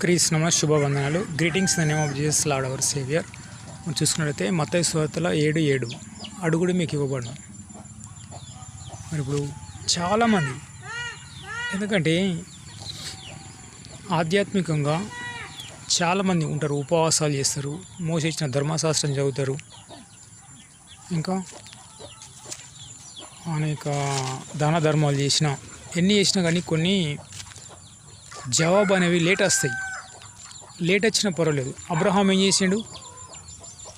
క్రీస్తునమ శుభవందనాలు. Greetings the name of Jesus lord our saviour మనం చూసుకున్నట్లయితే మత్తయి స్వార్తల ఏడు ఏడు అడుగుడు మీకు ఇవ్వబడను. మరి ఇప్పుడు చాలామంది ఎందుకంటే ఆధ్యాత్మికంగా చాలామంది ఉంటారు ఉపవాసాలు చేస్తారు మోసేసిన ధర్మశాస్త్రం చదువుతారు. ఇంకా అనేక దాన ధర్మాలు చేసిన ఎన్ని చేసినా కానీ కొన్ని జవాబు అనేవి లేట్ వస్తాయి. లేట్ వచ్చినా పర్వాలేదు. అబ్రహాం ఏం చేసిండు?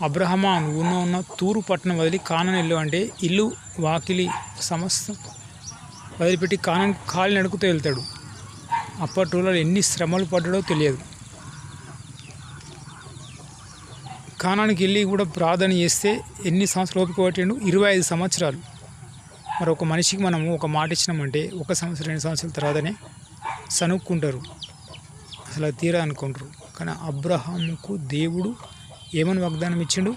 అబ్రహమా ఉన్న ఉన్న తూరు పట్టణం వదిలి కానన్ ఇల్లు అంటే ఇల్లు వాకిలి సమస్తం వదిలిపెట్టి కానన్ కాలి నడుకుతూ వెళ్తాడు. అప్పటి రోజుల్లో ఎన్ని శ్రమలు పడ్డాడో తెలియదు. కానానికి వెళ్ళి కూడా ప్రార్థన చేస్తే ఎన్ని సంవత్సరాలు ఓపిక పట్టిండు? ఇరవై ఐదు సంవత్సరాలు. మరి ఒక మనిషికి మనము ఒక మాట ఇచ్చినామంటే ఒక సంవత్సరం రెండు సంవత్సరాల తర్వాతనే సనుక్కుంటారు అసలు తీరా అనుకుంటారు. కానీ అబ్రహాముకు దేవుడు ఏమని వాగ్దానం ఇచ్చిండు?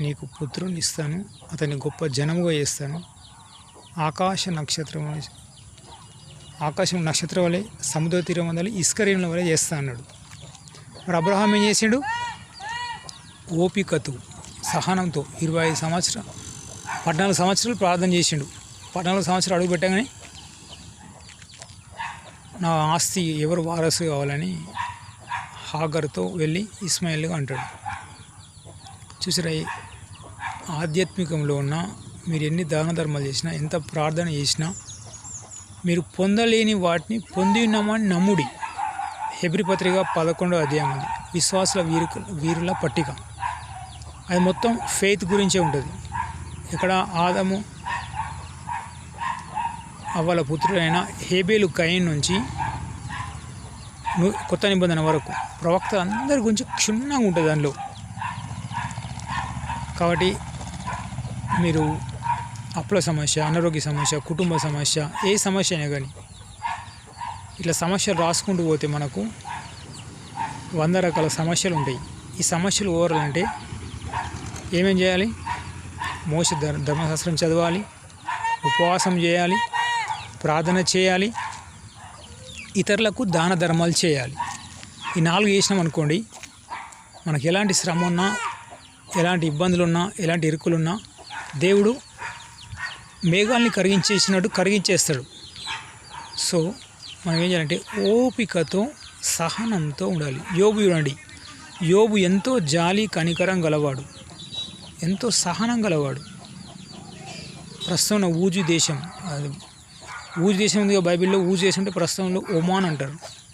నీకు పుత్రుని ఇస్తాను అతన్ని గొప్ప జనముగా చేస్తాను. ఆకాశ నక్షత్రం వలె- ఆకాశం నక్షత్రం వలె సముద్ర తీరం వల్ల ఇస్కరీముల వలె చేస్తా అన్నాడు. మరి అబ్రహాం ఏం చేసిండు? ఓపికతో సహనంతో ఇరవై ఐదు సంవత్సరాలు పద్నాలుగు సంవత్సరాలు ప్రార్థన చేసిండు. పద్నాలుగు సంవత్సరాలు అడుగు పెట్టగానే నా ఆస్తి ఎవరు వారసు కావాలని హాగర్తో వెళ్ళి ఇస్మాయిల్గా అంటాడు. చూసారా ఈ ఆధ్యాత్మికంలో ఉన్న మీరు ఎన్ని దాన ధర్మాలు చేసినా ఎంత ప్రార్థన చేసినా మీరు పొందలేని వాటిని పొంది ఉన్నామని నమ్ముడి. హెబ్రి పత్రిక పదకొండో అధ్యాయం ఉంది. విశ్వాసుల వీరు వీరుల పట్టిక. అది మొత్తం ఫెయిత్ గురించే ఉంటుంది. ఇక్కడ ఆదము అవ్వల పుత్రుడైన హేబేలు కయన్ నుంచి కొత్త నిబంధన వరకు. ప్రవక్త అందరి గురించి క్షుణ్ణంగా ఉంటుంది దానిలో. కాబట్టి మీరు అప్పుల సమస్య అనారోగ్య సమస్య కుటుంబ సమస్య ఏ సమస్య అయినా కానీ ఇట్లా సమస్యలు రాసుకుంటూ పోతే మనకు వంద రకాల సమస్యలు ఉంటాయి. ఈ సమస్యలు ఓవరాలంటే ఏమేం చేయాలి? మోస ధర్మశాస్త్రం చదవాలి ఉపవాసం చేయాలి ప్రార్థన చేయాలి ఇతరులకు దాన ధర్మాలు చేయాలి. ఈ నాలుగు చేసినాం అనుకోండి మనకు ఎలాంటి శ్రమ ఉన్నా ఎలాంటి ఇబ్బందులు ఉన్నా ఎలాంటి ఇరుకులున్నా దేవుడు మేఘాల్ని కరిగించేసినట్టు కరిగించేస్తాడు. సో మనం ఏం చేయాలంటే ఓపికతో సహనంతో ఉండాలి. యోబు చూడండి యోబు ఎంతో జాలి కనికరం గలవాడు. ఎంతో సహనం గలవాడు. ప్రస్తుతం ఊజు దేశం అది ఊజు దేశం బైబిల్లో ఊజు చేసి అంటే ప్రస్తుతంలో ఒమాన్ అంటారు.